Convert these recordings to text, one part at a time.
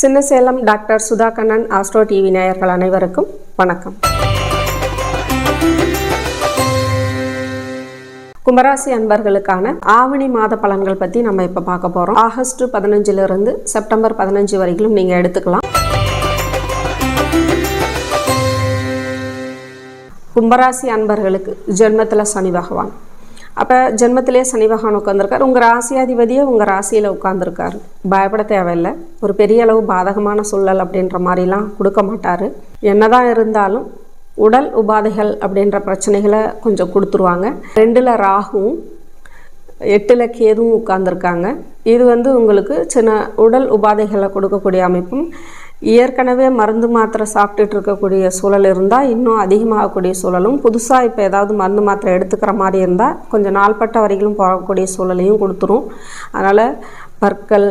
Chinnasalem doctor Sudha Kannan Astro TV நேயர்கள் அனைவருக்கும் வணக்கம். கும்பராசி அன்பர்களுக்கான ஆவணி மாத பலன்கள் பற்றி நம்ம இப்போ பார்க்க போகிறோம் ஆகஸ்ட் பதினஞ்சிலிருந்து செப்டம்பர் பதினஞ்சு வரைக்கும் நீங்கள் எடுத்துக்கலாம். கும்பராசி அன்பர்களுக்கு ஜென்மத்தில் சனி பகவான். அப்போ ஜென்மத்திலே சனி பகவான் உட்காந்துருக்காரு உங்கள் ராசியாதிபதியே உங்கள் ராசியில் உட்காந்துருக்காரு பயப்பட தேவையில்லை. ஒரு பெரிய அளவு பாதகமான சூழல் அப்படின்ற மாதிரிலாம் கொடுக்க மாட்டார். என்னதான் இருந்தாலும் உடல் உபாதைகள் அப்படின்ற பிரச்சனைகளை கொஞ்சம் கொடுத்துருவாங்க. ரெண்டில் ராகுவும் எட்டில் கேதுவும் உட்கார்ந்துருக்காங்க. இது வந்து உங்களுக்கு சின்ன உடல் உபாதைகளை கொடுக்கக்கூடிய அமைப்பும் ஏற்கனவே மருந்து மாத்திரை சாப்பிட்டுட்டு இருக்கக்கூடிய சூழல் இருந்தால் இன்னும் அதிகமாகக்கூடிய சூழலும் புதுசாக இப்போ ஏதாவது மருந்து மாத்திரை எடுத்துக்கிற மாதிரி இருந்தால் கொஞ்சம் நாள்பட்ட வரைக்கும் போகக்கூடிய சூழலையும் கொடுத்துரும். அதனால் பற்கள்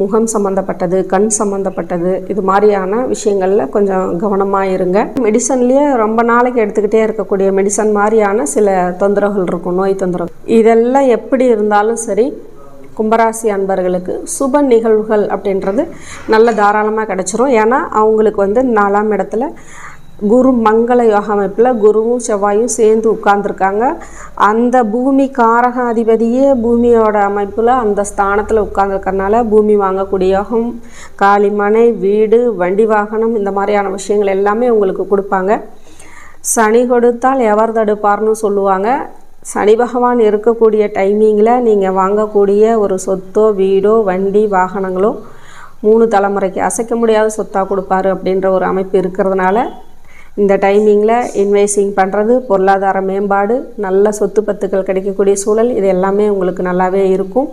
முகம் சம்மந்தப்பட்டது கண் சம்மந்தப்பட்டது இது மாதிரியான விஷயங்களில் கொஞ்சம் கவனமாக இருங்க. மெடிசன்லேயே ரொம்ப நாளைக்கு எடுத்துக்கிட்டே இருக்கக்கூடிய மெடிசன் மாதிரியான சில தொந்தரவுகள் இருக்கும் நோய் தொந்தரவு. இதெல்லாம் எப்படி இருந்தாலும் சரி கும்பராசி அன்பர்களுக்கு சுப நிகழ்வுகள் அப்படின்றது நல்ல தாராளமாக கிடச்சிரும். ஏன்னா அவங்களுக்கு வந்து நாலாம் இடத்துல குரு மங்கள யோக அமைப்பில் குருவும் செவ்வாயும் சேர்ந்து உட்கார்ந்துருக்காங்க. அந்த பூமி காரக அதிபதியே பூமியோட அமைப்பில் அந்த ஸ்தானத்தில் உட்கார்ந்துருக்கறனால பூமி வாங்கக்கூடிய யோகம் காலி மனை வீடு வண்டி வாகனம் இந்த மாதிரியான விஷயங்கள் எல்லாமே உங்களுக்கு கொடுப்பாங்க. சனி கொடுத்தால் எவர் தடுப்பார்னு சொல்லுவாங்க. சனி பகவான் இருக்கக்கூடிய டைமிங்கில் நீங்கள் வாங்கக்கூடிய ஒரு சொத்தோ வீடோ வண்டி வாகனங்களோ மூணு தலைமுறைக்கு அசைக்க முடியாத சொத்தாக கொடுப்பாரு அப்படின்ற ஒரு அமைப்பு இருக்கிறதுனால இந்த டைமிங்கில் இன்வெஸ்டிங் பண்ணுறது பொருளாதார மேம்பாடு நல்ல சொத்து பத்துக்கள் கிடைக்கக்கூடிய சூழல் இது எல்லாமே உங்களுக்கு நல்லாவே இருக்கும்.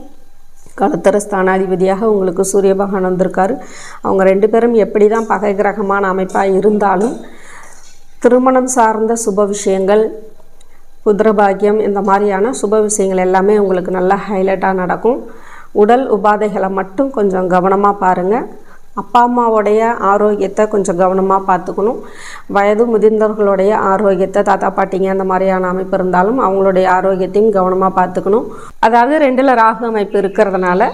கலத்தர ஸ்தானாதிபதியாக உங்களுக்கு சூரிய பகவான் வந்திருக்காரு. அவங்க ரெண்டு பேரும் எப்படி தான் பகை கிரகமான அமைப்பாக இருந்தாலும் திருமணம் சார்ந்த சுப விஷயங்கள் புத்திரபாகியம் இந்த மாதிரியான சுப விஷயங்கள் எல்லாமே உங்களுக்கு நல்லா ஹைலைட்டாக நடக்கும். உடல் உபாதைகளை மட்டும் கொஞ்சம் கவனமாக பாருங்கள் அப்பா அம்மாவுடைய ஆரோக்கியத்தை கொஞ்சம் கவனமாக பார்த்துக்கணும். வயது முதிர்ந்தவர்களுடைய ஆரோக்கியத்தை தாத்தா பாட்டிங்க அந்த மாதிரியான அமைப்பு இருந்தாலும் அவங்களுடைய ஆரோக்கியத்தையும் கவனமாக பார்த்துக்கணும். அதாவது ரெண்டில் ராகு அமைப்பு இருக்கிறதுனால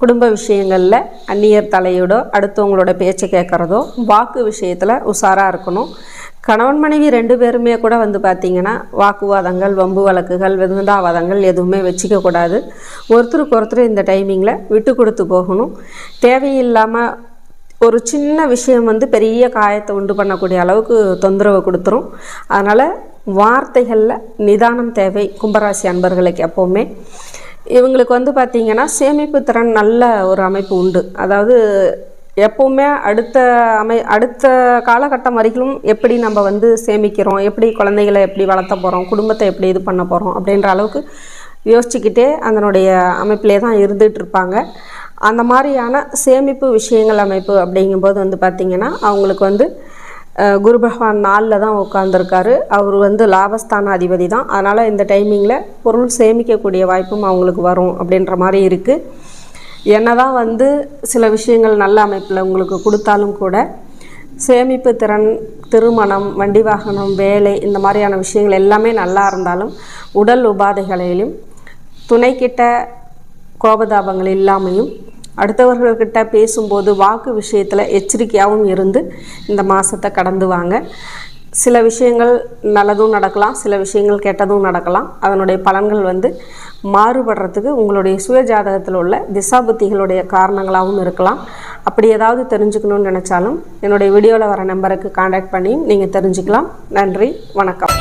குடும்ப விஷயங்களில் அந்நியர் தலையோடோ அடுத்தவங்களோட பேச்சை கேட்குறதோ வாக்கு விஷயத்தில் உஷாராக இருக்கணும். கணவன் மனைவி ரெண்டு பேருமே கூட வந்து பார்த்திங்கன்னா வாக்குவாதங்கள் வம்பு வழக்குகள் விருந்தாவாதங்கள் எதுவுமே வச்சுக்கக்கூடாது ஒருத்தருக்கு ஒருத்தர் இந்த டைமிங்கில் விட்டு கொடுத்து போகணும். தேவையில்லாமல் ஒரு சின்ன விஷயம் வந்து பெரிய காயத்தை உண்டு பண்ணக்கூடிய அளவுக்கு தொந்தரவு கொடுத்துரும். அதனால் வார்த்தைகளில் நிதானம் தேவை கும்பராசி அன்பர்களுக்கு எப்போவுமே. இவங்களுக்கு வந்து பார்த்திங்கன்னா சேமிப்பு திறன் நல்ல ஒரு அமைப்பு உண்டு. அதாவது எப்போவுமே அடுத்த அமை அடுத்த காலகட்டம் வரைக்கும் எப்படி நம்ம வந்து சேமிக்கிறோம்? எப்படி குழந்தைகளை எப்படி வளர்த்த போகிறோம் குடும்பத்தை எப்படி இது பண்ண போகிறோம் அப்படின்ற அளவுக்கு யோசிச்சுக்கிட்டே அதனுடைய அமைப்பிலே தான் இருந்துகிட்டு இருப்பாங்க. அந்த மாதிரியான சேமிப்பு விஷயங்கள் அமைப்பு அப்படிங்கும்போது வந்து பார்த்திங்கன்னா அவங்களுக்கு வந்து குரு பகவான் நாளில் தான் உட்காந்துருக்காரு அவர் வந்து லாபஸ்தான அதிபதி தான். அதனால் இந்த டைமிங்கில் பொருள் சேமிக்கக்கூடிய வாய்ப்பும் அவங்களுக்கு வரும் அப்படின்ற மாதிரி இருக்குது என்னதான் வந்து சில விஷயங்கள் நல்ல அமைப்பில் உங்களுக்கு கொடுத்தாலும் கூட சேமிப்பு திறன் திருமணம் வண்டி வாகனம் வேலை இந்த மாதிரியான விஷயங்கள் எல்லாமே நல்லா இருந்தாலும் உடல் உபாதைகளிலும் துணைக்கிட்ட கோபதாபங்கள் இல்லாமையும் அடுத்தவர்கள்கிட்ட பேசும்போது வாக்கு விஷயத்தில் எச்சரிக்கையாகவும் இருந்து இந்த மாதத்தை கடந்து வாங்க சில விஷயங்கள் நல்லதும் நடக்கலாம் சில விஷயங்கள் கெட்டதும் நடக்கலாம். அதனுடைய பலன்கள் வந்து மாறுபடுறதுக்கு உங்களுடைய சுய ஜாதகத்தில் உள்ள திசாபுத்திகளுடைய காரணங்களாகவும் இருக்கலாம். அப்படி ஏதாவது தெரிஞ்சுக்கணும்னு நினச்சாலும் என்னுடைய வீடியோவில் வர நம்பருக்கு காண்டாக்ட் பண்ணி நீங்கள் தெரிஞ்சுக்கலாம். நன்றி வணக்கம்.